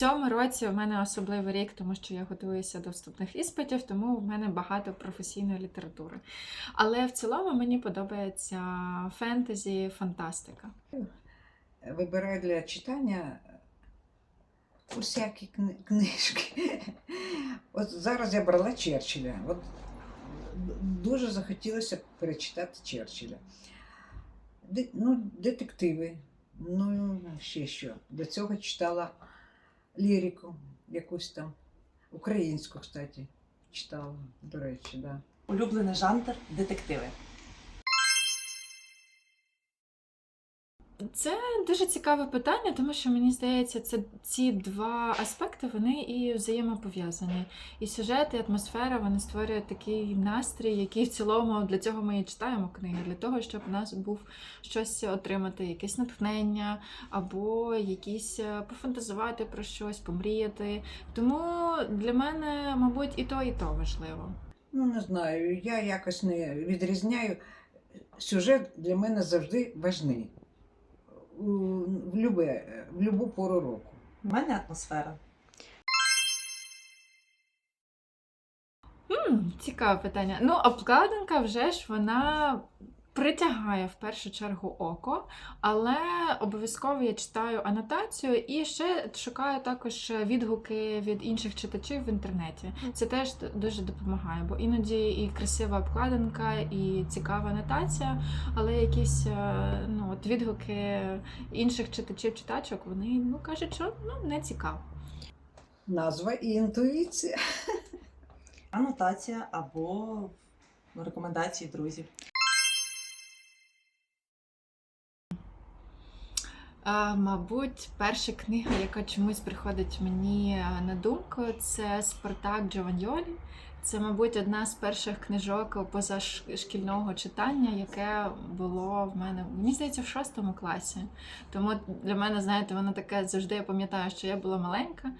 Цьому році в мене особливий рік, тому що я готуюся до вступних іспитів, тому в мене багато професійної літератури. Але в цілому мені подобається фентезі, фантастика. Вибираю для читання усякі кни- книжки. От зараз я брала Черчилля. От дуже захотілося перечитати Черчилля. Ну, детективи. Ну, ще що. До цього читала лірику, якусь там, українську, кстати, читала, до речі, да. Улюблений жанр детективи. Це дуже цікаве питання, тому що мені здається, це ці два аспекти вони і взаємопов'язані. І сюжет, і атмосфера вони створюють такий настрій, який в цілому для цього ми і читаємо книги, для того, щоб у нас був щось отримати, якесь натхнення, або якісь е, пофантазувати про щось, помріяти. Тому для мене, мабуть, і то, і то важливо. Ну, не знаю, я якось не відрізняю. Сюжет для мене завжди важний. Любе, в любу пору року. У мене атмосфера. М, цікаве питання. Ну, обкладинка вже ж вона притягає в першу чергу око, але обов'язково я читаю анотацію і ще шукаю також відгуки від інших читачів в інтернеті. Це теж дуже допомагає, бо іноді і красива обкладинка, і цікава анотація, але якісь е, ну, от відгуки інших читачів-читачок, вони ну, кажуть, що ну, не цікаво. Назва і інтуїція. Анотація або рекомендації друзів. Мабуть, перша книга, яка чомусь приходить мені е, на думку, це Спартак Джованьолі. Це, мабуть, одна з перших книжок позашкільного читання, яке було в мене, мені здається, в шостому класі. Тому для мене, знаєте, воно таке завжди я пам'ятаю, що я була маленька,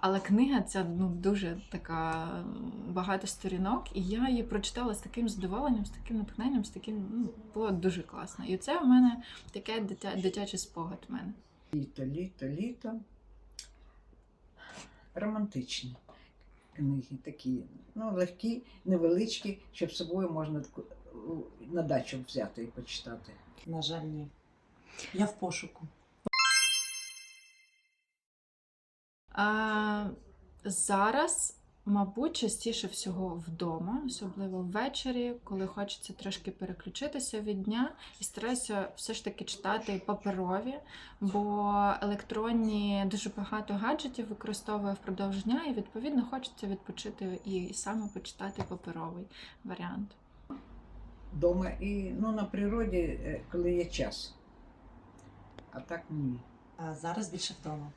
але книга ця ну, дуже така багато сторінок, і я її прочитала з таким задоволенням, з таким натхненням, з таким ну, було дуже класно. І це в мене таке дитя, дитячий спогад в мене. Літо, літо, літо. Романтичні книги такі. Ну, легкі, невеличкі, щоб з собою можна на дачу взяти і почитати. На жаль, ні. Я в пошуку. А, зараз, мабуть, частіше всього вдома, особливо ввечері, коли хочеться трошки переключитися від дня, і стараюся все ж таки читати паперові, бо електронні дуже багато гаджетів використовую впродовж дня, і відповідно хочеться відпочити і саме почитати паперовий варіант. Дома і ну, на природі, е, коли є час. А так ні. А зараз більше вдома.